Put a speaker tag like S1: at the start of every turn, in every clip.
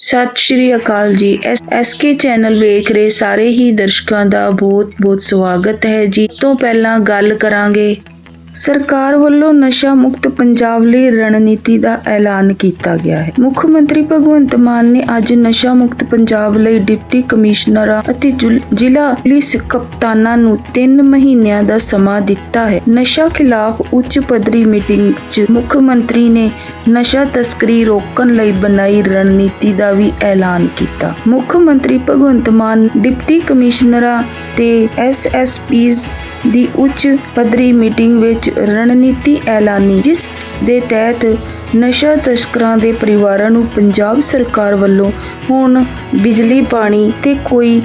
S1: ਸਤਿ ਸ਼੍ਰੀ ਅਕਾਲ ਜੀ। S K channel ਵੇਖ ਰਹੇ ਸਾਰੇ ਹੀ ਦਰਸ਼ਕਾਂ ਦਾ ਬਹੁਤ-ਬਹੁਤ ਸਵਾਗਤ ਹੈ ਜੀ। ਤੋਂ ਪਹਿਲਾਂ ਗੱਲ ਕਰਾਂਗੇ ਸਰਕਾਰ ਵੱਲੋਂ ਨਸ਼ਾ ਮੁਕਤ ਪੰਜਾਬ ਲਈ ਰਣਨੀਤੀ ਦਾ ਐਲਾਨ ਕੀਤਾ ਗਿਆ ਹੈ। ਮੁੱਖ ਮੰਤਰੀ ਭਗਵੰਤ ਮਾਨ ਨੇ ਅੱਜ ਨਸ਼ਾ ਮੁਕਤ ਪੰਜਾਬ ਲਈ ਡਿਪਟੀ ਕਮਿਸ਼ਨਰਾਂ ਅਤੇ ਜ਼ਿਲ੍ਹਾ ਪੁਲਿਸ ਕਪਤਾਨਾਂ ਨੂੰ 3 ਮਹੀਨਿਆਂ ਦਾ ਸਮਾਂ ਦਿੱਤਾ ਹੈ। ਨਸ਼ਾ ਖਿਲਾਫ ਉੱਚ ਪੱਧਰੀ ਮੀਟਿੰਗ 'ਚ ਮੁੱਖ ਮੰਤਰੀ ਨੇ ਨਸ਼ਾ ਤਸਕਰੀ ਰੋਕਣ ਲਈ ਬਣਾਈ ਰਣਨੀਤੀ ਦਾ ਵੀ ਐਲਾਨ ਕੀਤਾ। ਮੁੱਖ ਮੰਤਰੀ ਭਗਵੰਤ ਮਾਨ, ਡਿਪਟੀ ਕਮਿਸ਼ਨਰਾਂ ਤੇ ਐਸਐਸਪੀਜ਼ ਦੀ ਉੱਚ ਪੱਧਰੀ ਮੀਟਿੰਗ ਵਿੱਚ ਰਣਨੀਤੀ ਐਲਾਨੀ, ਜਿਸ ਦੇ ਤਹਿਤ ਨਸ਼ਾ ਤਸਕਰਾਂ ਦੇ ਪਰਿਵਾਰਾਂ ਨੂੰ ਪੰਜਾਬ ਸਰਕਾਰ ਵੱਲੋਂ ਹੁਣ ਬਿਜਲੀ, ਪਾਣੀ ਤੇ ਕੋਈ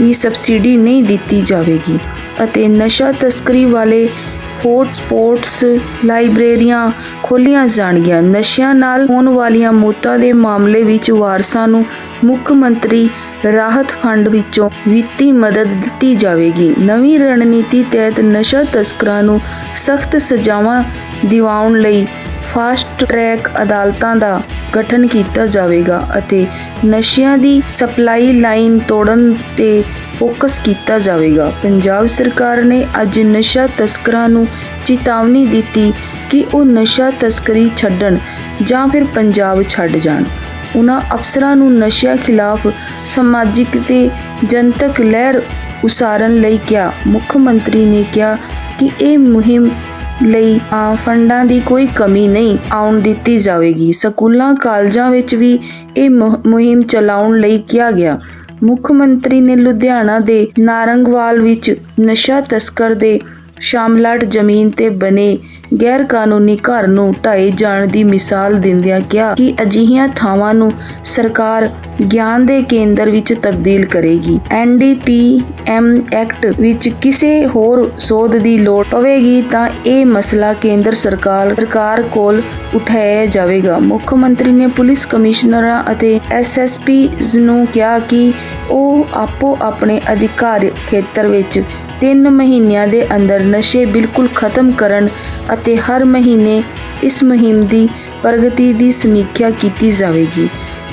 S1: ਵੀ ਸਬਸਿਡੀ ਨਹੀਂ ਦਿੱਤੀ ਜਾਵੇਗੀ ਅਤੇ ਨਸ਼ਾ ਤਸਕਰੀ ਵਾਲੇ ਹੌਟ ਸਪੌਟਸ ਲਾਇਬ੍ਰੇਰੀਆਂ ਖੋਲੀਆਂ ਜਾਣਗੀਆਂ। ਨਸ਼ਿਆਂ ਨਾਲ ਹੋਣ ਵਾਲੀਆਂ ਮੌਤਾਂ ਦੇ ਮਾਮਲੇ ਵਿੱਚ ਵਾਰਸਾਂ ਨੂੰ ਮੁੱਖ ਮੰਤਰੀ ਰਾਹਤ ਫੰਡ ਵਿੱਚੋਂ ਵਿੱਤੀ ਮਦਦ ਦਿੱਤੀ ਜਾਵੇਗੀ। ਨਵੀਂ ਰਣਨੀਤੀ ਤਹਿਤ ਨਸ਼ਾ ਤਸਕਰਾਂ ਨੂੰ ਸਖਤ ਸਜ਼ਾਵਾਂ ਦਿਵਾਉਣ ਲਈ ਫਾਸਟ ਟਰੈਕ ਅਦਾਲਤਾਂ ਦਾ ਗਠਨ ਕੀਤਾ ਜਾਵੇਗਾ ਅਤੇ ਨਸ਼ਿਆਂ ਦੀ ਸਪਲਾਈ ਲਾਈਨ ਤੋੜਨ ਤੇ ਫੋਕਸ ਕੀਤਾ ਜਾਵੇਗਾ। ਪੰਜਾਬ ਸਰਕਾਰ ਨੇ ਅੱਜ ਨਸ਼ਾ ਤਸਕਰਾਂ ਨੂੰ ਚੇਤਾਵਨੀ ਦਿੱਤੀ ਕਿ ਉਹ ਨਸ਼ਾ ਤਸਕਰੀ ਛੱਡਣ ਜਾਂ ਫਿਰ ਪੰਜਾਬ ਛੱਡ ਜਾਣ। ਉਹਨਾਂ ਅਫਸਰਾਂ ਨੂੰ ਨਸ਼ਿਆਂ ਖਿਲਾਫ ਸਮਾਜਿਕ ਤੇ ਜਨਤਕ ਲਹਿਰ ਉਸਾਰਨ ਲਈ ਕਿਹਾ। ਮੁੱਖ ਮੰਤਰੀ ਨੇ ਕਿਹਾ ਕਿ ਇਹ ਮੁਹਿੰਮ ਲਈ ਆ ਫੰਡਾਂ ਦੀ ਕੋਈ ਕਮੀ ਨਹੀਂ ਆਉਣ ਦਿੱਤੀ ਜਾਵੇਗੀ। ਸਕੂਲਾਂ, ਕਾਲਜਾਂ ਵਿੱਚ ਵੀ ਇਹ ਮੁਹ- ਮੁਹਿੰਮ ਚਲਾਉਣ ਲਈ ਕਿਹਾ ਗਿਆ। ਮੁੱਖ ਮੰਤਰੀ ਨੇ ਲੁਧਿਆਣਾ ਦੇ ਨਾਰੰਗਵਾਲ ਵਿੱਚ ਨਸ਼ਾ ਤਸਕਰ ਦੇ ਸ਼ਾਮਲਾਟ ਜ਼ਮੀਨ ਤੇ ਬਣੇ ਗੈਰ ਕਾਨੂੰਨੀ ਘਰ ਨੂੰ ਢਾਏ ਜਾਣ ਦੀ ਮਿਸਾਲ ਦਿੰਦਿਆਂ ਕਿਹਾ ਕਿ ਅਜਿਹੀਆਂ ਥਾਵਾਂ ਨੂੰ ਸਰਕਾਰ ਗਿਆਨ ਦੇ ਕੇਂਦਰ ਵਿੱਚ ਤਬਦੀਲ ਕਰੇਗੀ। ਐਨਡੀਪੀਐਮ ਐਕਟ ਵਿੱਚ ਕਿਸੇ ਹੋਰ ਸੋਧ ਦੀ ਲੋੜ ਪਵੇਗੀ ਤਾਂ ਇਹ ਮਸਲਾ ਕੇਂਦਰ ਸਰਕਾਰ ਸਰਕਾਰ ਕੋਲ ਉਠਾਇਆ ਜਾਵੇਗਾ। ਮੁੱਖ ਮੰਤਰੀ ਨੇ ਪੁਲਿਸ ਕਮਿਸ਼ਨਰਾਂ ਅਤੇ ਐਸਐਸਪੀਜ਼ ਨੂੰ ਕਿਹਾ ਕਿ ਉਹ ਆਪੋ ਆਪਣੇ ਅਧਿਕਾਰ ਖੇਤਰ ਵਿੱਚ 3 ਮਹੀਨਿਆਂ ਦੇ ਅੰਦਰ ਨਸ਼ੇ ਬਿਲਕੁਲ ਖਤਮ ਕਰਨ ਅਤੇ ਹਰ ਮਹੀਨੇ ਇਸ ਮੁਹਿੰਮ ਦੀ ਪ੍ਰਗਤੀ ਦੀ ਸਮੀਖਿਆ ਕੀਤੀ ਜਾਵੇਗੀ।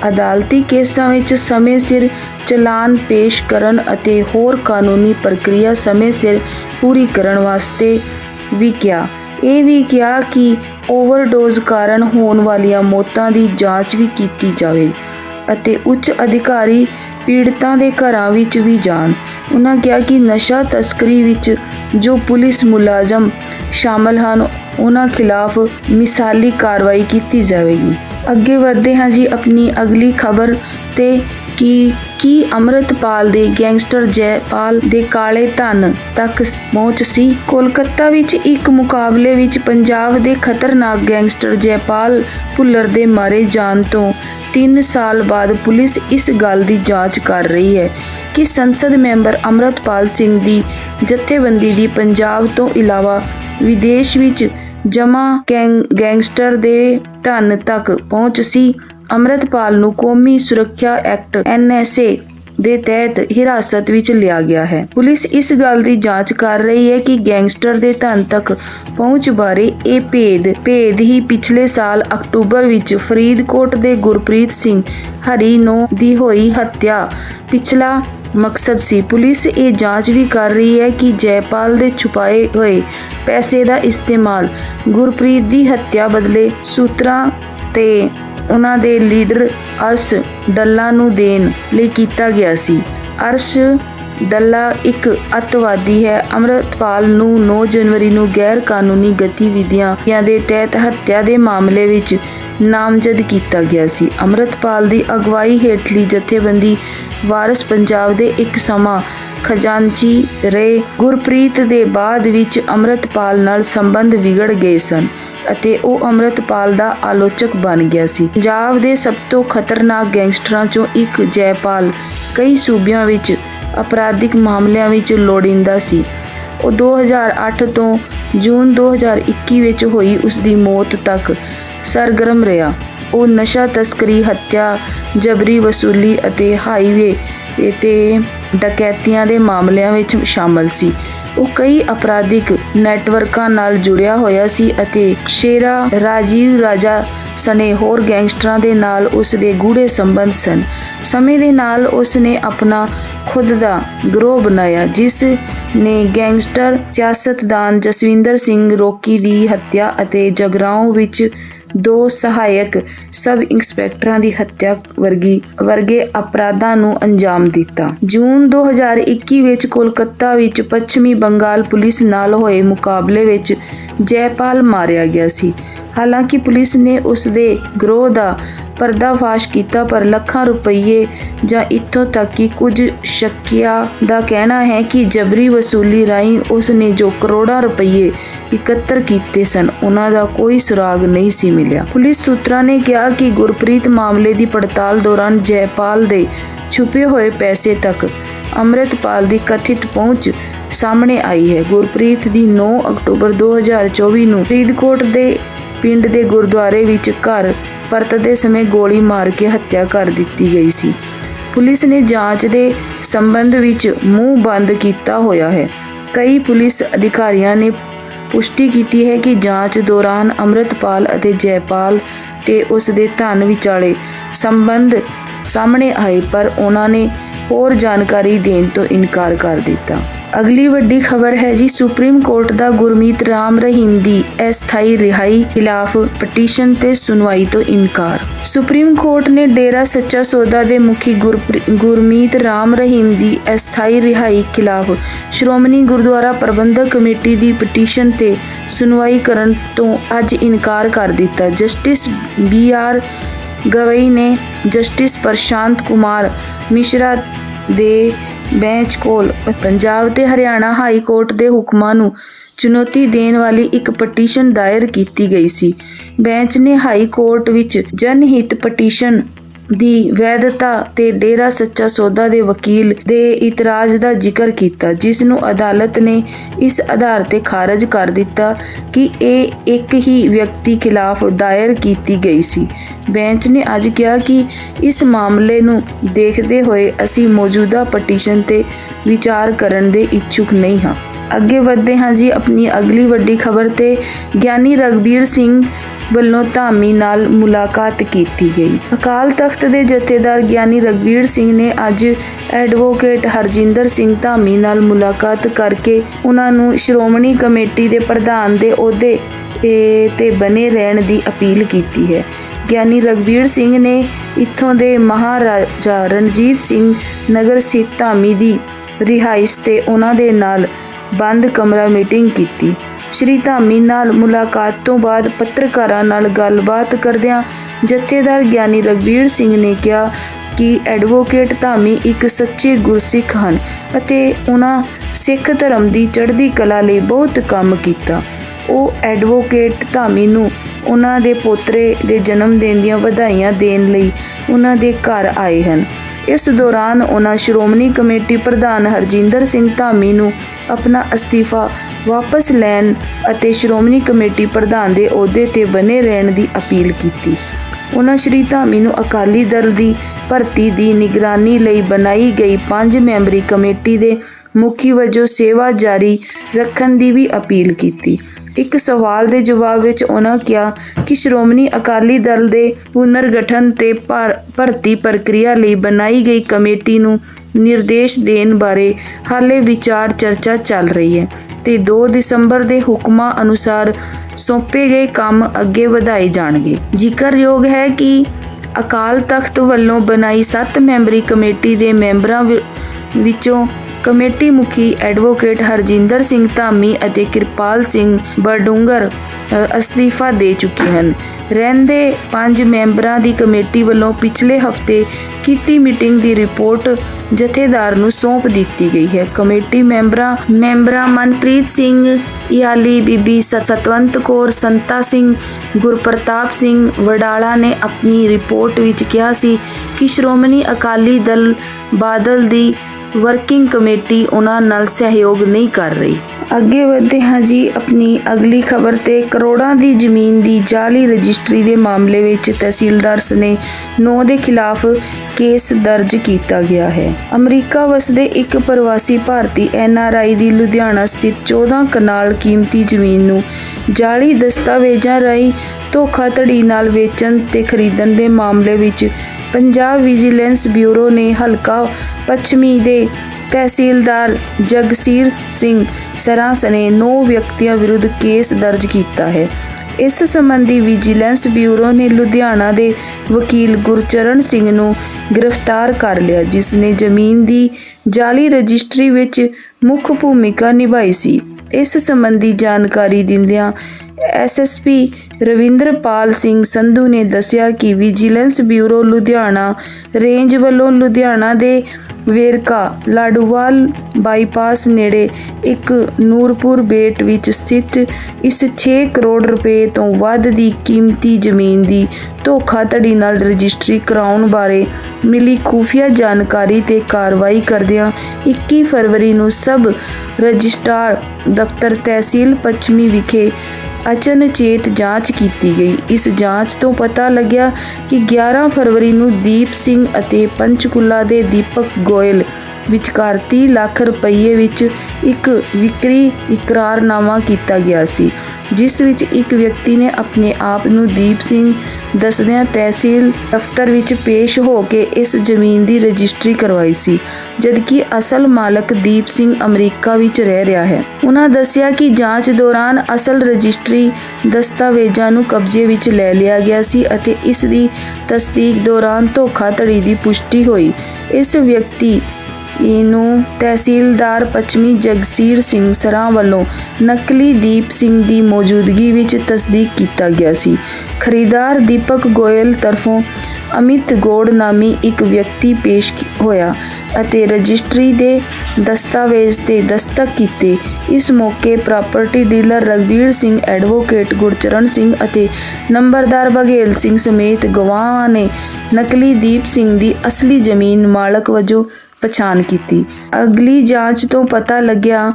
S1: ਅਦਾਲਤੀ ਕੇਸਾਂ ਵਿੱਚ ਸਮੇਂ ਸਿਰ ਚਲਾਨ ਪੇਸ਼ ਕਰਨ ਅਤੇ ਹੋਰ ਕਾਨੂੰਨੀ ਪ੍ਰਕਿਰਿਆ ਸਮੇਂ ਸਿਰ ਪੂਰੀ ਕਰਨ ਵਾਸਤੇ ਵੀ ਕਿਹਾ। ਇਹ ਵੀ ਕਿਹਾ ਕਿ ਓਵਰਡੋਜ਼ ਕਾਰਨ ਹੋਣ ਵਾਲੀਆਂ ਮੌਤਾਂ ਦੀ ਜਾਂਚ ਵੀ ਕੀਤੀ ਜਾਵੇ ਅਤੇ ਉੱਚ ਅਧਿਕਾਰੀ ਪੀੜਤਾਂ ਦੇ ਘਰਾਂ ਵਿੱਚ ਵੀ ਜਾਣ। ਉਹਨਾਂ ਕਿਹਾ ਕਿ ਨਸ਼ਾ ਤਸਕਰੀ ਵਿੱਚ ਜੋ ਪੁਲਿਸ ਮੁਲਾਜ਼ਮ ਸ਼ਾਮਲ ਹਨ ਉਹਨਾਂ ਖਿਲਾਫ ਮਿਸਾਲੀ ਕਾਰਵਾਈ ਕੀਤੀ ਜਾਵੇਗੀ। ਅੱਗੇ ਵਧਦੇ ਹਾਂ ਜੀ, ਆਪਣੀ ਅਗਲੀ ਖਬਰ ਤੇ ਕਿ ਕੀ ਅਮਰਤਪਾਲ ਦੇ ਗੈਂਗਸਟਰ ਜੈਪਾਲ ਦੇ ਕਾਲੇ ਧਨ ਤੱਕ ਪਹੁੰਚ ਸੀ? ਕੋਲਕਾਤਾ ਵਿੱਚ ਇੱਕ ਮੁਕਾਬਲੇ ਵਿੱਚ ਪੰਜਾਬ ਦੇ ਖਤਰਨਾਕ ਗੈਂਗਸਟਰ ਜੈਪਾਲ ਭੁੱਲਰ ਦੇ ਮਾਰੇ ਜਾਣ ਤੋਂ 3 ਸਾਲ ਬਾਅਦ ਪੁਲਿਸ ਇਸ ਗੱਲ ਦੀ ਜਾਂਚ ਕਰ ਰਹੀ ਹੈ ਕਿ ਸੰਸਦ ਮੈਂਬਰ ਅਮਰਤਪਾਲ ਸਿੰਘ ਦੀ ਜਥੇਬੰਦੀ ਦੀ ਪੰਜਾਬ ਤੋਂ ਇਲਾਵਾ ਵਿਦੇਸ਼ ਵਿੱਚ ਜਮਾ ਗੈਂਗਸਟਰ ਦੇ ਧਨ ਤੱਕ ਪਹੁੰਚ ਸੀ। ਅਮਰਤਪਾਲ ਨੂੰ ਕੌਮੀ ਸੁਰੱਖਿਆ ਐਕਟ ਐਨਐਸਏ ਦੇ ਤਹਿਤ ਹਿਰਾਸਤ ਵਿੱਚ ਲਿਆ ਗਿਆ ਹੈ। ਪੁਲਿਸ ਇਸ ਗੱਲ ਦੀ ਜਾਂਚ ਕਰ ਰਹੀ ਹੈ ਕਿ ਗੈਂਗਸਟਰ ਦੇ ਧਨ ਤੱਕ ਪਹੁੰਚ ਬਾਰੇ ਇਹ ਭੇਦ ਭੇਦ ਹੀ ਪਿਛਲੇ ਸਾਲ ਅਕਤੂਬਰ ਵਿੱਚ ਫਰੀਦਕੋਟ ਦੇ ਗੁਰਪ੍ਰੀਤ ਸਿੰਘ ਹਰੀ ਨੂੰ ਦੀ ਹੋਈ ਹੱਤਿਆ। ਪਿਛਲਾ ਮਕਸਦ ਸੀ। ਪੁਲਿਸ ਇਹ ਜਾਂਚ ਵੀ ਕਰ ਰਹੀ ਹੈ ਕਿ ਜੈਪਾਲ ਦੇ ਛੁਪਾਏ ਹੋਏ ਪੈਸੇ ਦਾ ਇਸਤੇਮਾਲ ਗੁਰਪ੍ਰੀਤ ਦੀ ਹੱਤਿਆ ਬਦਲੇ ਸੂਤਰਾਂ ਤੇ ਉਹਨਾਂ ਦੇ ਲੀਡਰ ਅਰਸ਼ ਡੱਲਾ ਨੂੰ ਦੇਣ ਲਈ ਕੀਤਾ ਗਿਆ ਸੀ। ਅਰਸ਼ ਡੱਲਾ ਇੱਕ ਅਤਵਾਦੀ ਹੈ। ਅਮਰਤਪਾਲ ਨੂੰ 9 ਜਨਵਰੀ ਨੂੰ ਗੈਰ ਕਾਨੂੰਨੀ ਗਤੀਵਿਧੀਆਂ ਦੇ ਤਹਿਤ ਹੱਤਿਆ ਦੇ ਮਾਮਲੇ ਵਿੱਚ ਨਾਮਜ਼ਦ ਕੀਤਾ ਗਿਆ ਸੀ। ਅਮਰਤਪਾਲ ਦੀ ਅਗਵਾਈ ਹੇਠਲੀ ਜਥੇਬੰਦੀ ਵਾਰਸ ਪੰਜਾਬ ਦੇ ਇੱਕ ਸਮਾਂ ਖਜ਼ਾਨਚੀ ਰਹੇ ਗੁਰਪ੍ਰੀਤ ਦੇ ਬਾਅਦ ਵਿੱਚ ਅਮਰਤਪਾਲ ਨਾਲ ਸੰਬੰਧ ਵਿਗੜ ਗਏ ਸਨ। ਅਤੇ ਉਹ ਅੰਮ੍ਰਿਤਪਾਲ ਦਾ ਆਲੋਚਕ ਬਣ ਗਿਆ ਸੀ। ਪੰਜਾਬ ਦੇ ਸਭ ਤੋਂ ਖਤਰਨਾਕ ਗੈਂਗਸਟਰਾਂ ਚੋਂ ਇੱਕ ਜੈਪਾਲ ਕਈ ਸੂਬਿਆਂ ਵਿੱਚ ਅਪਰਾਧਿਕ ਮਾਮਲਿਆਂ ਵਿੱਚ ਲੋੜਿੰਦਾ ਸੀ। ਉਹ 2008 ਤੋਂ ਜੂਨ 2021 ਵਿੱਚ ਹੋਈ ਉਸ ਦੀ ਮੌਤ ਤੱਕ ਸਰਗਰਮ ਰਿਹਾ। ਉਹ ਨਸ਼ਾ ਤਸਕਰੀ, ਹੱਤਿਆ, ਜਬਰੀ ਵਸੂਲੀ ਅਤੇ ਹਾਈਵੇ ਤੇ ਡਕੈਤੀਆਂ ਦੇ ਮਾਮਲਿਆਂ ਵਿੱਚ ਸ਼ਾਮਲ ਸੀ। ਉਹ ਕਈ ਅਪਰਾਧਿਕ ਨੈਟਵਰਕਾਂ ਨਾਲ ਜੁੜਿਆ ਹੋਇਆ ਸੀ ਅਤੇ ਸ਼ੇਰਾ ਰਾਜੀਵ ਰਾਜਾ ਸਣੇ ਹੋਰ ਗੈਂਗਸਟਰਾਂ ਦੇ ਨਾਲ ਉਸ ਦੇ ਗੂੜੇ ਸੰਬੰਧ ਸਨ। ਸਮੇਂ ਦੇ ਨਾਲ ਉਸ ਨੇ ਆਪਣਾ ਖੁਦ ਦਾ ਗਰੋਹ ਬਣਾਇਆ, ਜਿਸ ਨੇ ਗੈਂਗਸਟਰ ਸਿਆਸਤਦਾਨ ਜਸਵਿੰਦਰ ਸਿੰਘ ਰੋਕੀ ਦੀ ਹੱਤਿਆ ਅਤੇ ਜਗਰਾਉਂ ਵਿੱਚ ਦੋ ਸਹਾਇਕ ਸਬ ਇੰਸਪੈਕਟਰਾਂ ਦੀ ਹੱਤਿਆ ਵਰਗੀ, ਵਰਗੇ ਅਪਰਾਧਾਂ ਨੂੰ ਅੰਜਾਮ ਦਿੱਤਾ। ਜੂਨ 2021 ਵਿੱਚ ਕੋਲਕਾਤਾ ਵਿੱਚ ਪੱਛਮੀ ਬੰਗਾਲ ਪੁਲਿਸ ਨਾਲ ਹੋਏ ਮੁਕਾਬਲੇ ਵਿੱਚ ਜੈਪਾਲ ਮਾਰਿਆ ਗਿਆ ਸੀ। ਹਾਲਾਂਕਿ ਪੁਲਿਸ ਨੇ ਉਸ ਦੇ ਗਰੋਹ ਦਾ ਪਰਦਾਫਾਸ਼ ਕੀਤਾ, ਪਰ ਲੱਖਾਂ ਰੁਪਏ ਜਾਂ ਇੱਥੋਂ ਤੱਕ ਕਿ ਕੁਝ ਸ਼ੱਕੀਆਂ ਦਾ ਕਹਿਣਾ ਹੈ ਕਿ ਜਬਰੀ ਵਸੂਲੀ ਰਾਹੀਂ ਉਸ ਨੇ ਜੋ ਕਰੋੜਾਂ ਰੁਪਏ ਇਕੱਤਰ ਕੀਤੇ ਸਨ, ਉਹਨਾਂ ਦਾ ਕੋਈ ਸੁਰਾਗ ਨਹੀਂ ਸੀ ਮਿਲਿਆ। ਪੁਲਿਸ ਸੂਤਰਾਂ ਨੇ ਕਿਹਾ ਕਿ ਗੁਰਪ੍ਰੀਤ ਮਾਮਲੇ ਦੀ ਪੜਤਾਲ ਦੌਰਾਨ ਜੈਪਾਲ ਦੇ ਛੁਪੇ ਹੋਏ ਪੈਸੇ ਤੱਕ ਅੰਮ੍ਰਿਤਪਾਲ ਦੀ ਕਥਿਤ ਪਹੁੰਚ ਸਾਹਮਣੇ ਆਈ ਹੈ। ਗੁਰਪ੍ਰੀਤ ਦੀ 9 ਅਕਤੂਬਰ 2024 ਨੂੰ ਫਰੀਦਕੋਟ ਦੇ ਪਿੰਡ ਦੇ ਗੁਰਦੁਆਰੇ ਵਿੱਚ ਘਰ ਪਰਤਦੇ ਸਮੇਂ ਗੋਲੀ ਮਾਰ ਕੇ ਹੱਤਿਆ ਕਰ ਦਿੱਤੀ ਗਈ ਸੀ। ਪੁਲਿਸ ਨੇ ਜਾਂਚ ਦੇ ਸੰਬੰਧ ਵਿੱਚ ਮੂੰਹ ਬੰਦ ਕੀਤਾ ਹੋਇਆ ਹੈ। ਕਈ ਪੁਲਿਸ ਅਧਿਕਾਰੀਆਂ ਨੇ ਪੁਸ਼ਟੀ ਕੀਤੀ ਹੈ ਕਿ ਜਾਂਚ ਦੌਰਾਨ ਅੰਮ੍ਰਿਤਪਾਲ ਅਤੇ ਜੈਪਾਲ ਤੇ ਉਸ ਦੇ ਧਨ ਵਿਚਾਲੇ ਸੰਬੰਧ ਸਾਹਮਣੇ ਆਏ, ਪਰ ਉਹਨਾਂ ਨੇ ਹੋਰ ਜਾਣਕਾਰੀ ਦੇਣ ਤੋਂ ਇਨਕਾਰ ਕਰ ਦਿੱਤਾ। ਅਗਲੀ ਵੱਡੀ ਖਬਰ ਹੈ ਜੀ, ਸੁਪਰੀਮ ਕੋਰਟ ਦਾ ਗੁਰਮੀਤ ਰਾਮ ਰਹੀਮ ਦੀ ਅਸਥਾਈ ਰਿਹਾਈ ਖਿਲਾਫ ਪਟੀਸ਼ਨ ਤੇ ਸੁਣਵਾਈ ਤੋਂ ਇਨਕਾਰ। ਸੁਪਰੀਮ ਕੋਰਟ ਨੇ ਡੇਰਾ ਸੱਚਾ ਸੌਦਾ ਦੇ ਮੁਖੀ ਗੁਰਮੀਤ ਰਾਮ ਰਹੀਮ ਦੀ ਅਸਥਾਈ ਰਿਹਾਈ ਖਿਲਾਫ ਸ਼੍ਰੋਮਣੀ ਗੁਰਦੁਆਰਾ ਪ੍ਰਬੰਧਕ ਕਮੇਟੀ ਦੀ ਪਟੀਸ਼ਨ ਤੇ ਸੁਣਵਾਈ ਕਰਨ ਤੋਂ ਅੱਜ ਇਨਕਾਰ ਕਰ ਦਿੱਤਾ। ਜਸਟਿਸ ਬੀ ਆਰ ਗਵਈ ਨੇ ਜਸਟਿਸ ਪ੍ਰਸ਼ਾਂਤ ਕੁਮਾਰ ਮਿਸ਼ਰਾ ਦੇ ਬੈਂਚ ਕੋਲ ਪੰਜਾਬ ਤੇ ਹਰਿਆਣਾ ਹਾਈ ਕੋਰਟ ਦੇ ਹੁਕਮਾਂ ਨੂੰ ਚੁਣੌਤੀ ਦੇਣ ਵਾਲੀ ਇੱਕ ਪਟੀਸ਼ਨ ਦਾਇਰ ਕੀਤੀ ਗਈ ਸੀ। ਬੈਂਚ ਨੇ ਹਾਈ ਕੋਰਟ ਵਿੱਚ ਜਨਹਿਤ ਪਟੀਸ਼ਨ ਦੀ ਵੈਧਤਾ ਤੇ ਡੇਰਾ ਸੱਚਾ ਸੌਦਾ ਦੇ ਵਕੀਲ ਦੇ ਇਤਰਾਜ਼ ਦਾ ਜ਼ਿਕਰ ਕੀਤਾ, ਜਿਸ ਨੂੰ ਅਦਾਲਤ ਨੇ ਇਸ ਆਧਾਰ ਤੇ ਖਾਰਜ ਕਰ ਦਿੱਤਾ ਕਿ ਇਹ ਇੱਕ ਹੀ ਵਿਅਕਤੀ ਖਿਲਾਫ ਦਾਇਰ ਕੀਤੀ ਗਈ ਸੀ। ਬੈਂਚ ਨੇ ਅੱਜ ਕਿਹਾ ਕਿ ਇਸ ਮਾਮਲੇ ਨੂੰ ਦੇਖਦੇ ਹੋਏ ਅਸੀਂ ਮੌਜੂਦਾ ਪਟੀਸ਼ਨ ਤੇ ਵਿਚਾਰ ਕਰਨ ਦੇ ਇੱਛੁਕ ਨਹੀਂ ਹਾਂ। ਅੱਗੇ ਵਧਦੇ ਹਾਂ ਜੀ, ਆਪਣੀ ਅਗਲੀ ਵੱਡੀ ਖਬਰ ਤੇ। ਗਿਆਨੀ ਰਗਬੀਰ ਸਿੰਘ ਵੱਲੋਂ ਧਾਮੀ ਨਾਲ ਮੁਲਾਕਾਤ ਕੀਤੀ ਗਈ। ਅਕਾਲ ਤਖਤ ਦੇ ਜਥੇਦਾਰ ਗਿਆਨੀ ਰਗਬੀਰ ਸਿੰਘ ਨੇ ਅੱਜ ਐਡਵੋਕੇਟ ਹਰਜਿੰਦਰ ਸਿੰਘ ਧਾਮੀ ਨਾਲ ਮੁਲਾਕਾਤ ਕਰਕੇ ਉਹਨਾਂ ਨੂੰ ਸ਼੍ਰੋਮਣੀ ਕਮੇਟੀ ਦੇ ਪ੍ਰਧਾਨ ਦੇ ਅਹੁਦੇ ਤੇ ਬਨੇ ਰਹਿਣ ਦੀ ਅਪੀਲ ਕੀਤੀ ਹੈ। ਗਿਆਨੀ ਰਗਬੀਰ ਸਿੰਘ ਨੇ ਇੱਥੋਂ ਦੇ ਮਹਾਰਾਜਾ ਰਣਜੀਤ ਸਿੰਘ ਨਗਰ ਸਥਿਤ ਧਾਮੀ ਦੀ ਰਿਹਾਇਸ਼ ਤੇ ਉਹਨਾਂ ਦੇ ਨਾਲ ਬੰਦ ਕਮਰਾ ਮੀਟਿੰਗ ਕੀਤੀ। ਸ਼੍ਰੀ ਧਾਮੀ ਨਾਲ ਮੁਲਾਕਾਤ ਤੋਂ ਬਾਅਦ ਪੱਤਰਕਾਰਾਂ ਨਾਲ ਗੱਲਬਾਤ ਕਰਦਿਆਂ ਜਥੇਦਾਰ ਗਿਆਨੀ ਰਗਬੀਰ ਸਿੰਘ ਨੇ ਕਿਹਾ ਕਿ ਐਡਵੋਕੇਟ ਧਾਮੀ ਇੱਕ ਸੱਚੇ ਗੁਰਸਿੱਖ ਹਨ ਅਤੇ ਉਹਨਾਂ ਸਿੱਖ ਧਰਮ ਦੀ ਚੜ੍ਹਦੀ ਕਲਾ ਲਈ ਬਹੁਤ ਕੰਮ ਕੀਤਾ। ਉਹ ਐਡਵੋਕੇਟ ਧਾਮੀ ਨੂੰ ਉਹਨਾਂ ਦੇ ਪੋਤਰੇ ਦੇ ਜਨਮ ਦਿਨ ਦੀਆਂ ਵਧਾਈਆਂ ਦੇਣ ਲਈ ਉਹਨਾਂ ਦੇ ਘਰ ਆਏ ਹਨ। ਇਸ ਦੌਰਾਨ ਉਹਨਾਂ ਸ਼੍ਰੋਮਣੀ ਕਮੇਟੀ ਪ੍ਰਧਾਨ ਹਰਜਿੰਦਰ ਸਿੰਘ ਧਾਮੀ ਨੂੰ ਆਪਣਾ ਅਸਤੀਫਾ ਵਾਪਸ ਲੈਣ ਅਤੇ ਸ਼੍ਰੋਮਣੀ ਕਮੇਟੀ ਪ੍ਰਧਾਨ ਦੇ ਅਹੁਦੇ ਤੇ ਬਣੇ ਰਹਿਣ ਦੀ ਅਪੀਲ ਕੀਤੀ। ਉਹਨਾਂ ਸ਼੍ਰੀ ਧਾਮੀ ਨੂੰ ਅਕਾਲੀ ਦਲ ਦੀ ਭਰਤੀ ਦੀ ਨਿਗਰਾਨੀ ਲਈ ਬਣਾਈ ਗਈ ਪੰਜ ਮੈਂਬਰੀ ਕਮੇਟੀ ਦੇ ਮੁਖੀ ਵਜੋਂ ਸੇਵਾ ਜਾਰੀ ਰੱਖਣ ਦੀ ਵੀ ਅਪੀਲ ਕੀਤੀ। ਇੱਕ ਸਵਾਲ ਦੇ ਜਵਾਬ ਵਿੱਚ ਉਹਨਾਂ ਕਿਹਾ ਕਿ ਸ਼੍ਰੋਮਣੀ ਅਕਾਲੀ ਦਲ ਦੇ ਪੁਨਰਗਠਨ ਤੇ ਭਰ- ਭਰਤੀ ਪ੍ਰਕਿਰਿਆ ਲਈ ਬਣਾਈ ਗਈ ਕਮੇਟੀ ਨੂੰ ਨਿਰਦੇਸ਼ ਦੇਣ ਬਾਰੇ ਹਾਲੇ ਵਿਚਾਰ ਚਰਚਾ ਚੱਲ ਰਹੀ ਹੈ। ਤੇ 2 ਦਸੰਬਰ ਦੇ ਹੁਕਮਾਂ ਅਨੁਸਾਰ ਸੌਂਪੇ ਗਏ ਕੰਮ ਅੱਗੇ ਵਧਾਏ ਜਾਣਗੇ। ਜ਼ਿਕਰਯੋਗ ਹੈ ਕਿ ਅਕਾਲ ਤਖਤ ਵੱਲੋਂ ਬਣਾਈ 7 ਮੈਂਬਰੀ ਕਮੇਟੀ ਦੇ ਮੈਂਬਰਾਂ ਵਿੱਚੋਂ ਕਮੇਟੀ ਮੁਖੀ ਐਡਵੋਕੇਟ ਹਰਜਿੰਦਰ ਸਿੰਘ ਧਾਮੀ ਅਤੇ ਕਿਰਪਾਲ ਸਿੰਘ ਬਰਡੂੰਗਰ ਅਸਤੀਫਾ ਦੇ ਚੁੱਕੇ ਹਨ। ਰਹਿੰਦੇ ਪੰਜ ਮੈਂਬਰਾਂ ਦੀ ਕਮੇਟੀ ਵੱਲੋਂ ਪਿਛਲੇ ਹਫ਼ਤੇ ਕੀਤੀ ਮੀਟਿੰਗ ਦੀ ਰਿਪੋਰਟ ਜਥੇਦਾਰ ਨੂੰ ਸੌਂਪ ਦਿੱਤੀ ਗਈ ਹੈ। ਕਮੇਟੀ ਮੈਂਬਰਾਂ ਮੈਂਬਰਾਂ ਮਨਪ੍ਰੀਤ ਸਿੰਘ ਇਆਲੀ ਬੀਬੀ ਸਤ- ਸਤਵੰਤ ਕੌਰ, ਸੰਤਾ ਸਿੰਘ, ਗੁਰਪ੍ਰਤਾਪ ਸਿੰਘ ਵਡਾਲਾ ਨੇ ਆਪਣੀ ਰਿਪੋਰਟ ਵਿੱਚ ਕਿਹਾ ਸੀ ਕਿ ਸ਼੍ਰੋਮਣੀ ਅਕਾਲੀ ਦਲ ਬਾਦਲ ਦੀ ਵਰਕਿੰਗ ਕਮੇਟੀ ਉਹਨਾਂ ਨਾਲ ਸਹਿਯੋਗ ਨਹੀਂ ਕਰ ਰਹੀ। ਅੱਗੇ ਵਧਦੇ ਹਾਂ ਜੀ, ਆਪਣੀ ਅਗਲੀ ਖਬਰ ਤੇ ਕਰੋੜਾਂ ਦੀ ਜ਼ਮੀਨ ਦੀ ਜਾਲੀ ਰਜਿਸਟਰੀ ਦੇ ਮਾਮਲੇ ਵਿੱਚ ਤਹਿਸੀਲਦਾਰ ਸਨੇ 9 ਦੇ ਖਿਲਾਫ ਕੇਸ ਦਰਜ ਕੀਤਾ ਗਿਆ ਹੈ। ਅਮਰੀਕਾ ਵਸਦੇ ਇੱਕ ਪ੍ਰਵਾਸੀ ਭਾਰਤੀ ਐਨਆਰਆਈ ਦੀ ਲੁਧਿਆਣਾ ਸਥਿਤ 14 ਕਨਾਲ ਕੀਮਤੀ ਜ਼ਮੀਨ ਨੂੰ ਜਾਲੀ ਦਸਤਾਵੇਜ਼ਾਂ ਰਾਹੀਂ ਧੋਖਾਧੜੀ ਨਾਲ ਵੇਚਣ ਤੇ ਖਰੀਦਣ ਦੇ ਮਾਮਲੇ ਵਿੱਚ ਪੰਜਾਬ ਵਿਜੀਲੈਂਸ ਬਿਊਰੋ ਨੇ ਹਲਕਾ ਪੱਛਮੀ ਦੇ ਤਹਿਸੀਲਦਾਰ ਜਗਸੀਰ ਸਿੰਘ ਸਰਾ ਸਣੇ 9 ਵਿਅਕਤੀਆਂ ਵਿਰੁੱਧ ਕੇਸ ਦਰਜ ਕੀਤਾ ਹੈ। ਇਸ ਸੰਬੰਧੀ ਵਿਜੀਲੈਂਸ ਬਿਊਰੋ ਨੇ ਲੁਧਿਆਣਾ ਦੇ ਵਕੀਲ ਗੁਰਚਰਨ ਸਿੰਘ ਨੂੰ ਗ੍ਰਿਫਤਾਰ ਕਰ ਲਿਆ, ਜਿਸ ਨੇ ਜ਼ਮੀਨ ਦੀ ਜਾਲੀ ਰਜਿਸਟਰੀ ਵਿੱਚ ਮੁੱਖ ਭੂਮਿਕਾ ਨਿਭਾਈ ਸੀ। ਇਸ ਸੰਬੰਧੀ ਜਾਣਕਾਰੀ ਦਿੰਦਿਆਂ ਐਸਐਸਪੀ ਰਵਿੰਦਰਪਾਲ ਸਿੰਘ ਸੰਧੂ ਨੇ ਦੱਸਿਆ ਕਿ ਵਿਜੀਲੈਂਸ ਬਿਊਰੋ ਲੁਧਿਆਣਾ ਰੇਂਜ ਵੱਲੋਂ ਲੁਧਿਆਣਾ ਦੇ ਵੇਰਕਾ ਲਾਡੂਵਾਲ ਬਾਈਪਾਸ ਨੇੜੇ ਇੱਕ ਨੂਰਪੁਰ ਬੇਟ ਵਿੱਚ ਸਥਿਤ ਇਸ 6 ਕਰੋੜ ਰੁਪਏ ਤੋਂ ਵੱਧ ਦੀ ਕੀਮਤੀ ਜ਼ਮੀਨ ਦੀ ਧੋਖਾਧੜੀ ਨਾਲ ਰਜਿਸਟਰੀ ਕਰਾਉਣ ਬਾਰੇ ਮਿਲੀ ਖੂਫੀਆ ਜਾਣਕਾਰੀ ਤੇ ਕਾਰਵਾਈ ਕਰਦਿਆਂ 21 ਫਰਵਰੀ ਨੂੰ ਸਬ ਰਜਿਸਟਰਾਰ ਦਫ਼ਤਰ ਤਹਿਸੀਲ ਪੱਛਮੀ ਵਿਖੇ ਅਚਨਚੇਤ ਜਾਂਚ ਕੀਤੀ ਗਈ। ਇਸ ਜਾਂਚ ਤੋਂ ਪਤਾ ਲੱਗਿਆ ਕਿ 11 ਫਰਵਰੀ ਨੂੰ ਦੀਪ ਸਿੰਘ ਅਤੇ ਪੰਚਕੁਲਾ ਦੇ ਦੀਪਕ ਗੋਇਲ ਵਿਚਕਾਰ 30 ਲੱਖ ਰੁਪਏ ਵਿੱਚ ਇੱਕ ਵਿਕਰੀ ਇਕਰਾਰਨਾਮਾ ਕੀਤਾ ਗਿਆ ਸੀ। ਜਿਸ ਵਿੱਚ ਇੱਕ ਵਿਅਕਤੀ ਨੇ ਆਪਣੇ ਆਪ ਨੂੰ ਦੀਪ ਸਿੰਘ ਦੱਸਦਿਆਂ ਤਹਿਸੀਲ ਦਫ਼ਤਰ ਵਿੱਚ ਪੇਸ਼ ਹੋ ਕੇ ਇਸ ਜ਼ਮੀਨ ਦੀ ਰਜਿਸਟਰੀ ਕਰਵਾਈ ਸੀ, ਜਦਕਿ ਅਸਲ ਮਾਲਕ ਦੀਪ ਸਿੰਘ ਅਮਰੀਕਾ ਵਿੱਚ ਰਹਿ ਰਿਹਾ ਹੈ। ਉਹਨਾਂ ਦੱਸਿਆ ਕਿ ਜਾਂਚ ਦੌਰਾਨ ਅਸਲ ਰਜਿਸਟਰੀ ਦਸਤਾਵੇਜ਼ਾਂ ਨੂੰ ਕਬਜ਼ੇ ਵਿੱਚ ਲੈ ਲਿਆ ਗਿਆ ਸੀ ਅਤੇ ਇਸ ਦੀ ਤਸਦੀਕ ਦੌਰਾਨ ਧੋਖਾਧੜੀ ਦੀ ਪੁਸ਼ਟੀ ਹੋਈ। ਇਸ ਵਿਅਕਤੀ ਨੂੰ ਤਹਿਸੀਲਦਾਰ ਪੱਛਮੀ ਜਗਸੀਰ ਸਿੰਘ ਸਰਾਂ ਵੱਲੋਂ ਨਕਲੀ ਦੀਪ ਸਿੰਘ ਦੀ ਮੌਜੂਦਗੀ ਵਿੱਚ ਤਸਦੀਕ ਕੀਤਾ ਗਿਆ ਸੀ। ਖਰੀਦਾਰ ਦੀਪਕ ਗੋਇਲ ਤਰਫੋਂ ਅਮਿਤ ਗੋੜ ਨਾਮੀ ਇੱਕ ਵਿਅਕਤੀ ਪੇਸ਼ ਹੋਇਆ ਅਤੇ ਰਜਿਸਟਰੀ ਦੇ ਦਸਤਾਵੇਜ਼ ਤੇ ਦਸਤਕ ਕੀਤੇ। ਇਸ ਮੌਕੇ property dealer Ragvir Singh, advocate Gurcharan Singh ਅਤੇ ਨੰਬਰਦਾਰ ਬਘੇਲ ਸਿੰਘ ਸਮੇਤ ਗਵਾਹਾਂ ਨੇ ਨਕਲੀ ਦੀਪ ਸਿੰਘ ਦੀ ਅਸਲੀ ਜ਼ਮੀਨ ਮਾਲਕ ਵਜੋਂ ਪਛਾਣ ਕੀਤੀ। ਅਗਲੀ ਜਾਂਚ ਤੋਂ ਪਤਾ ਲੱਗਿਆ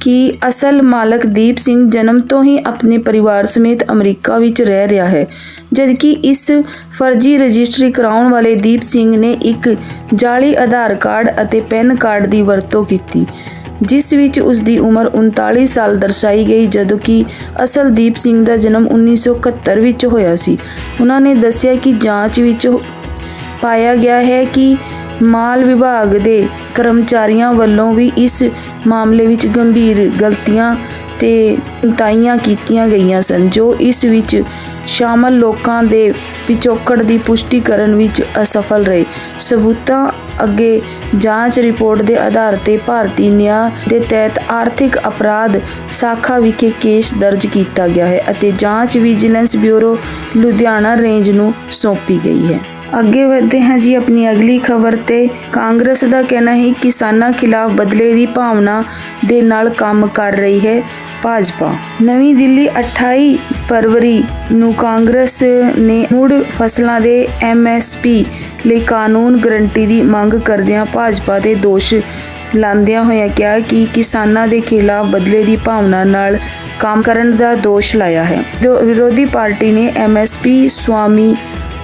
S1: ਕਿ ਅਸਲ ਮਾਲਕ ਦੀਪ ਸਿੰਘ ਜਨਮ ਤੋਂ ਹੀ ਆਪਣੇ ਪਰਿਵਾਰ ਸਮੇਤ ਅਮਰੀਕਾ ਵਿੱਚ ਰਹਿ ਰਿਹਾ ਹੈ, ਜਦਕਿ ਇਸ ਫਰਜ਼ੀ ਰਜਿਸਟਰੀ ਕਰਾਉਣ ਵਾਲੇ ਦੀਪ ਸਿੰਘ ਨੇ ਇੱਕ ਜਾਲੀ ਆਧਾਰ ਕਾਰਡ ਅਤੇ ਪੈਨ ਕਾਰਡ ਦੀ ਵਰਤੋਂ ਕੀਤੀ, ਜਿਸ ਵਿੱਚ ਉਸ ਦੀ ਉਮਰ 39 ਸਾਲ ਦਰਸਾਈ ਗਈ ਜਦੋਂ ਕਿ ਅਸਲ ਦੀਪ ਸਿੰਘ ਦਾ ਜਨਮ 1971 ਵਿੱਚ ਹੋਇਆ ਸੀ। ਉਹਨਾਂ ਨੇ ਦੱਸਿਆ ਕਿ ਜਾਂਚ ਵਿੱਚ ਪਾਇਆ ਗਿਆ ਹੈ ਕਿ ਮਾਲ ਵਿਭਾਗ ਦੇ ਕਰਮਚਾਰੀਆਂ ਵੱਲੋਂ ਵੀ ਇਸ ਮਾਮਲੇ ਵਿੱਚ ਗੰਭੀਰ ਗਲਤੀਆਂ ਤੇ ਉਟਾਈਆਂ ਕੀਤੀਆਂ ਗਈਆਂ ਸਨ, ਜੋ ਇਸ ਵਿੱਚ ਸ਼ਾਮਲ ਲੋਕਾਂ ਦੇ ਪਿਛੋਕੜ ਦੀ ਪੁਸ਼ਟੀ ਕਰਨ ਵਿੱਚ ਅਸਫਲ ਰਹੇ। ਸਬੂਤਾਂ ਅੱਗੇ ਜਾਂਚ ਰਿਪੋਰਟ ਦੇ ਆਧਾਰ ਤੇ ਭਾਰਤੀ ਨਿਆਂ ਦੇ ਤਹਿਤ ਆਰਥਿਕ ਅਪਰਾਧ ਸਾਖਾ ਵਿਖੇ ਕੇਸ ਦਰਜ ਕੀਤਾ ਗਿਆ ਹੈ ਅਤੇ ਜਾਂਚ ਵਿਜੀਲੈਂਸ ਬਿਊਰੋ ਲੁਧਿਆਣਾ ਰੇਂਜ ਨੂੰ ਸੌਂਪੀ ਗਈ ਹੈ। ਅੱਗੇ ਵਧਦੇ ਹਾਂ ਜੀ ਆਪਣੀ ਅਗਲੀ ਖਬਰ ਤੇ। ਕਾਂਗਰਸ ਦਾ ਕਹਿਣਾ ਹੈ ਕਿਸਾਨਾਂ ਖਿਲਾਫ ਬਦਲੇ ਦੀ ਭਾਵਨਾ ਦੇ ਨਾਲ ਕੰਮ ਕਰ ਰਹੀ ਹੈ ਭਾਜਪਾ। ਨਵੀਂ ਦਿੱਲੀ 28 ਫਰਵਰੀ ਨੂੰ ਕਾਂਗਰਸ ਨੇ ਮੁੜ ਫਸਲਾਂ ਦੇ ਐਮਐਸਪੀ ਲਈ ਕਾਨੂੰਨ ਗਰੰਟੀ ਦੀ ਮੰਗ ਕਰਦਿਆਂ ਭਾਜਪਾ ਦੇ ਦੋਸ਼ ਲਾਉਂਦਿਆਂ ਹੋਇਆ ਕਿਹਾ ਕਿ ਕਿਸਾਨਾਂ ਦੇ ਖਿਲਾਫ ਬਦਲੇ ਦੀ ਭਾਵਨਾ ਨਾਲ ਕੰਮ ਕਰਨ ਦਾ ਦੋਸ਼ ਲਾਇਆ ਹੈ। ਵਿਰੋਧੀ ਪਾਰਟੀ ਨੇ ਐਮਐਸਪੀ ਸਵਾਮੀ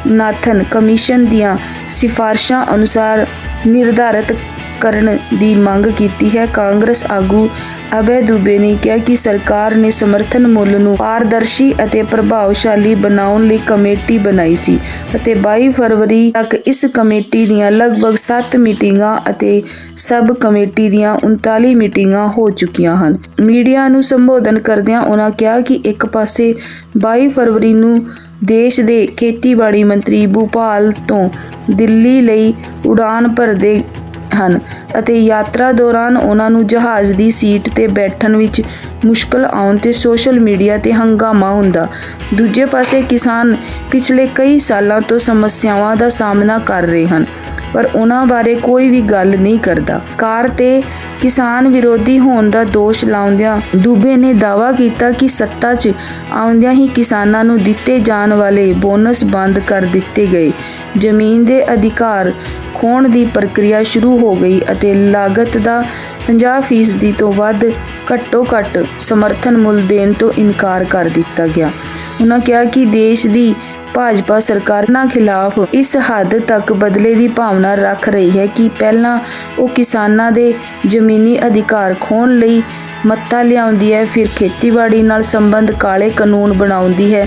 S1: ਨਾਥਨ ਕਮਿਸ਼ਨ ਦੀਆਂ ਸਿਫਾਰਸ਼ਾਂ ਅਨੁਸਾਰ ਨਿਰਧਾਰਤ ਕਰਨ ਦੀ ਮੰਗ ਕੀਤੀ ਹੈ। ਕਾਂਗਰਸ ਆਗੂ ਅਬੇ ਦੁਬੇ ਨੇ ਕਿਹਾ ਕਿ ਸਰਕਾਰ ਨੇ ਸਮਰਥਨ ਮੁੱਲ ਨੂੰ ਪਾਰਦਰਸ਼ੀ ਅਤੇ ਪ੍ਰਭਾਵਸ਼ਾਲੀ ਬਣਾਉਣ ਲਈ ਕਮੇਟੀ ਬਣਾਈ ਸੀ ਅਤੇ 22 ਫਰਵਰੀ ਤੱਕ ਇਸ ਕਮੇਟੀ ਦੀਆਂ ਲਗਭਗ 7 ਮੀਟਿੰਗਾਂ ਅਤੇ ਸਬ ਕਮੇਟੀ ਦੀਆਂ 39 ਮੀਟਿੰਗਾਂ ਹੋ ਚੁੱਕੀਆਂ ਹਨ। ਮੀਡੀਆ ਨੂੰ ਸੰਬੋਧਨ ਕਰਦਿਆਂ ਉਹਨਾਂ ਕਿਹਾ ਕਿ ਇੱਕ ਪਾਸੇ 22 ਫਰਵਰੀ ਨੂੰ ਦੇਸ਼ ਦੇ ਖੇਤੀਬਾੜੀ ਮੰਤਰੀ ਭੋਪਾਲ ਤੋਂ ਦਿੱਲੀ ਲਈ ਉਡਾਨ ਭਰਦੇ ਹਨ ਅਤੇ ਯਾਤਰਾ ਦੌਰਾਨ ਉਹਨਾਂ ਨੂੰ ਜਹਾਜ਼ ਦੀ ਸੀਟ ਤੇ ਬੈਠਣ ਵਿੱਚ ਮੁਸ਼ਕਲ ਆਉਣ ਤੇ ਸੋਸ਼ਲ ਮੀਡੀਆ ਤੇ ਹੰਗਾਮਾ ਹੁੰਦਾ। ਦੂਜੇ ਪਾਸੇ ਕਿਸਾਨ ਪਿਛਲੇ ਕਈ ਸਾਲਾਂ ਤੋਂ ਸਮੱਸਿਆਵਾਂ ਦਾ ਸਾਹਮਣਾ ਕਰ ਰਹੇ ਹਨ। ਪਰ ਉਹਨਾਂ ਬਾਰੇ ਕੋਈ ਵੀ ਗੱਲ ਨਹੀਂ ਕਰਦਾ। ਕਾਰ ਤੇ ਕਿਸਾਨ ਵਿਰੋਧੀ ਹੋਣ ਦਾ ਦੋਸ਼ ਲਾਉਂਦਿਆਂ ਦੂਬੇ ਨੇ ਦਾਅਵਾ ਕੀਤਾ ਕਿ ਸੱਤਾ 'ਚ ਆਉਂਦਿਆਂ ਹੀ ਕਿਸਾਨਾਂ ਨੂੰ ਦਿੱਤੇ ਜਾਣ ਵਾਲੇ ਬੋਨਸ ਬੰਦ ਕਰ ਦਿੱਤੇ ਗਏ। ਜ਼ਮੀਨ ਦੇ ਅਧਿਕਾਰ ਖੋਣ ਦੀ ਪ੍ਰਕਿਰਿਆ ਸ਼ੁਰੂ ਹੋ ਗਈ ਅਤੇ ਲਾਗਤ ਦਾ 50% ਤੋਂ ਵੱਧ ਘੱਟੋ ਘੱਟ ਸਮਰਥਨ ਮੁੱਲ ਦੇਣ ਤੋਂ ਇਨਕਾਰ ਕਰ ਦਿੱਤਾ ਗਿਆ। ਉਹਨਾਂ ਕਿਹਾ ਕਿ ਦੇਸ਼ ਦੀ ਭਾਜਪਾ ਸਰਕਾਰਾਂ ਖਿਲਾਫ ਇਸ ਹੱਦ ਤੱਕ ਬਦਲੇ ਦੀ ਭਾਵਨਾ ਰੱਖ ਰਹੀ ਹੈ ਕਿ ਪਹਿਲਾਂ ਉਹ ਕਿਸਾਨਾਂ ਦੇ ਜ਼ਮੀਨੀ ਅਧਿਕਾਰ ਖੋਣ ਲਈ ਮੱਤਾ ਲਿਆਉਂਦੀ ਹੈ, ਫਿਰ ਖੇਤੀਬਾੜੀ ਨਾਲ ਸੰਬੰਧ ਕਾਲੇ ਕਾਨੂੰਨ ਬਣਾਉਂਦੀ ਹੈ,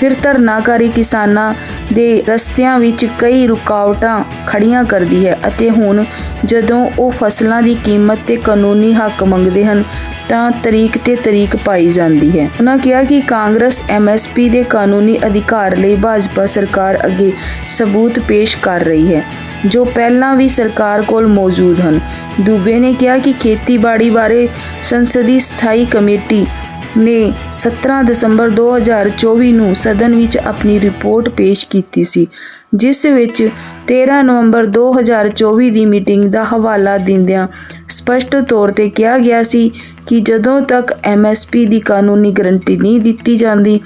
S1: ਫਿਰ ਧਰਨਾਕਾਰੀ ਕਿਸਾਨਾਂ ਦੇ ਰਸਤਿਆਂ ਵਿੱਚ ਕਈ ਰੁਕਾਵਟਾਂ ਖੜੀਆਂ ਕਰਦੀ ਹੈ ਅਤੇ ਹੁਣ ਜਦੋਂ ਉਹ ਫਸਲਾਂ ਦੀ ਕੀਮਤ ਤੇ ਕਾਨੂੰਨੀ ਹੱਕ ਮੰਗਦੇ ਹਨ ਤਾਂ ਤਰੀਕ ਤੇ ਤਰੀਕ ਪਾਈ ਜਾਂਦੀ ਹੈ। ਉਹਨਾਂ ਕਿਹਾ ਕਿ ਕਾਂਗਰਸ ਐਮਐਸਪੀ ਦੇ ਕਾਨੂੰਨੀ ਅਧਿਕਾਰ ਲਈ ਭਾਜਪਾ ਸਰਕਾਰ ਅੱਗੇ ਸਬੂਤ ਪੇਸ਼ ਕਰ ਰਹੀ ਹੈ, ਜੋ ਪਹਿਲਾਂ ਵੀ ਸਰਕਾਰ ਕੋਲ ਮੌਜੂਦ ਹਨ। ਦੂਬੇ ਨੇ ਕਿਹਾ ਕਿ ਖੇਤੀਬਾੜੀ ਬਾਰੇ ਸੰਸਦੀ ਸਥਾਈ ਕਮੇਟੀ ਨੇ 17 ਦਸੰਬਰ 2024 ਨੂੰ ਸਦਨ ਵਿੱਚ ਆਪਣੀ ਰਿਪੋਰਟ ਪੇਸ਼ ਕੀਤੀ ਸੀ, ਜਿਸ ਵਿੱਚ 13 ਨਵੰਬਰ 2024 ਦੀ ਮੀਟਿੰਗ ਦਾ ਹਵਾਲਾ ਦਿੰਦਿਆਂ ਸਪਸ਼ਟ ਤੌਰ ਤੇ ਕਿਹਾ ਗਿਆ ਸੀ ਕਿ ਜਦੋਂ ਤੱਕ ਐਮਐਸਪੀ ਦੀ ਕਾਨੂੰਨੀ ਗਰੰਟੀ ਨਹੀਂ ਦਿੱਤੀ ਜਾਂਦੀ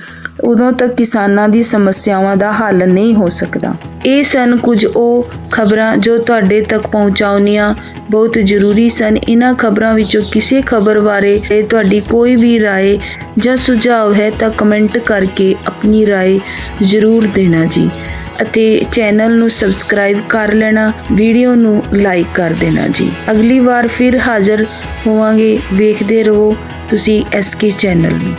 S1: ਉਦੋਂ ਤੱਕ ਕਿਸਾਨਾਂ ਦੀ ਸਮੱਸਿਆਵਾਂ ਦਾ ਹੱਲ ਨਹੀਂ ਹੋ ਸਕਦਾ ਇਹ ਸਨ ਕੁਝ ਉਹ ਖਬਰਾਂ ਜੋ ਤੁਹਾਡੇ ਤੱਕ ਪਹੁੰਚਾਉਣੀਆਂ ਬਹੁਤ ਜ਼ਰੂਰੀ ਸਨ ਇਹਨਾਂ ਖਬਰਾਂ ਵਿੱਚੋਂ ਕਿਸੇ ਖਬਰ ਬਾਰੇ ਤੁਹਾਡੀ ਕੋਈ ਵੀ رائے ਜਾਂ ਸੁਝਾਅ ਹੈ ਤਾਂ ਕਮੈਂਟ ਕਰਕੇ ਆਪਣੀ رائے ਜ਼ਰੂਰ ਦੇਣਾ ਜੀ ਅਤੇ ਚੈਨਲ ਨੂੰ ਸਬਸਕ੍ਰਾਈਬ ਕਰ ਲੈਣਾ, ਵੀਡੀਓ ਨੂੰ ਲਾਈਕ ਕਰ ਦੇਣਾ ਜੀ। ਅਗਲੀ ਵਾਰ ਫਿਰ ਹਾਜ਼ਰ ਹੋਵਾਂਗੇ। ਵੇਖਦੇ ਰਹੋ ਤੁਸੀਂ ਐਸਕੇ ਚੈਨਲ ਨੂੰ।